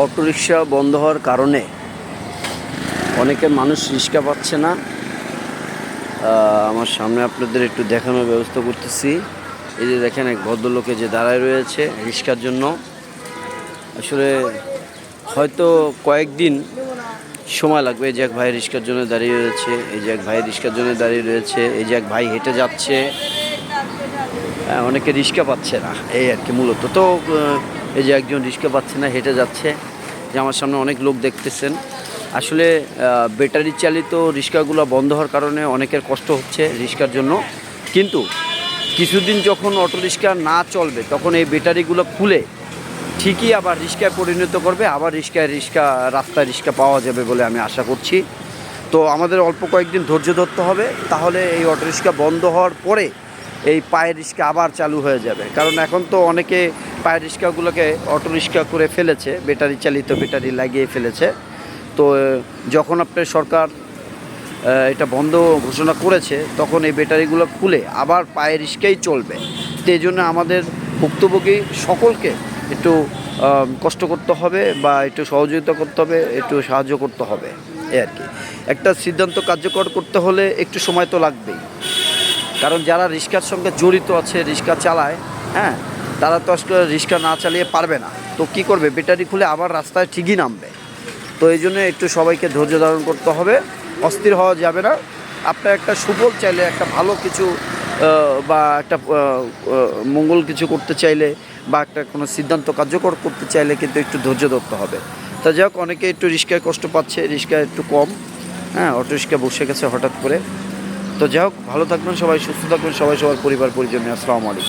Autorickshaw বন্ধ হওয়ার কারণে অনেকে মানুষ রিক্সা পাচ্ছে না। আমার সামনে আপনাদের একটু দেখানোর ব্যবস্থা করতেছি। এই যে দেখেন এক ভদ্রলোকে যে দাঁড়ায় রয়েছে রিক্সার জন্য। আসলে হয়তো কয়েকদিন সময় লাগবে এই যে এক ভাই রিক্সার জন্য দাঁড়িয়ে রয়েছে, এই যে এক ভাই রিক্সার জন্য দাঁড়িয়ে রয়েছে, এই যে এক ভাই হেঁটে যাচ্ছে। অনেকে রিক্সা পাচ্ছে না, এই আর কি মূলত। তো এই যে একজন রিক্সা পাচ্ছে না, হেঁটে যাচ্ছে, যে আমার সামনে অনেক লোক দেখতেছেন। আসলে ব্যাটারি চালিত রিক্সাগুলো বন্ধ হওয়ার কারণে অনেকের কষ্ট হচ্ছে রিক্সার জন্য। কিন্তু কিছুদিন যখন অটো রিক্সা না চলবে, তখন এই ব্যাটারিগুলো খুলে ঠিকই আবার রিক্সায় পরিণত করবে, আবার রিক্সায় রিক্সা রাস্তায় রিক্সা পাওয়া যাবে বলে আমি আশা করছি। তো আমাদের অল্প কয়েকদিন ধৈর্য ধরতে হবে, তাহলে এই অটো রিক্সা বন্ধ হওয়ার পরে এই পায়ের রিক্সা আবার চালু হয়ে যাবে। কারণ এখন তো অনেকে পায়ের রিক্সাগুলোকে অটো রিক্সা করে ফেলেছে, ব্যাটারি চালিত ব্যাটারি লাগিয়ে ফেলেছে। তো যখন আপনার সরকার এটা বন্ধ ঘোষণা করেছে, তখন এই ব্যাটারিগুলো খুলে আবার পায়ের রিক্সাই চলবে। তো জন্য আমাদের ভুক্তভোগী সকলকে একটু কষ্ট করতে হবে বা একটু সহযোগিতা করতে হবে, একটু সাহায্য করতে হবে, এ আর কি। একটা সিদ্ধান্ত কার্যকর করতে হলে একটু সময় তো লাগবেই। কারণ যারা রিক্সার সঙ্গে জড়িত আছে রিক্সা চালায় হ্যাঁ তারা তো আসলে রিক্সা না চালিয়ে পারবে না। তো কি করবে? ব্যাটারি খুলে আবার রাস্তায় ঠিকই নামবে। তো এই জন্য একটু সবাইকে ধৈর্য ধারণ করতে হবে। অস্থির হওয়া যাবে না। আপনার একটা সুফল চাইলে, একটা ভালো কিছু বা একটা মঙ্গল কিছু করতে চাইলে, বা একটা কোনো সিদ্ধান্ত কার্যকর করতে চাইলে কিন্তু একটু ধৈর্য ধরতে হবে। তা যাই হোক, অনেকে একটু রিক্সায় কষ্ট পাচ্ছে রিক্সায় একটু কম হ্যাঁ অটো রিক্সা বসে গেছে হঠাৎ করে। তো যাই হোক ভালো থাকবেন সবাই সুস্থ থাকবেন সবাই সবার পরিবার পরিজন আসসালামু আলাইকুম।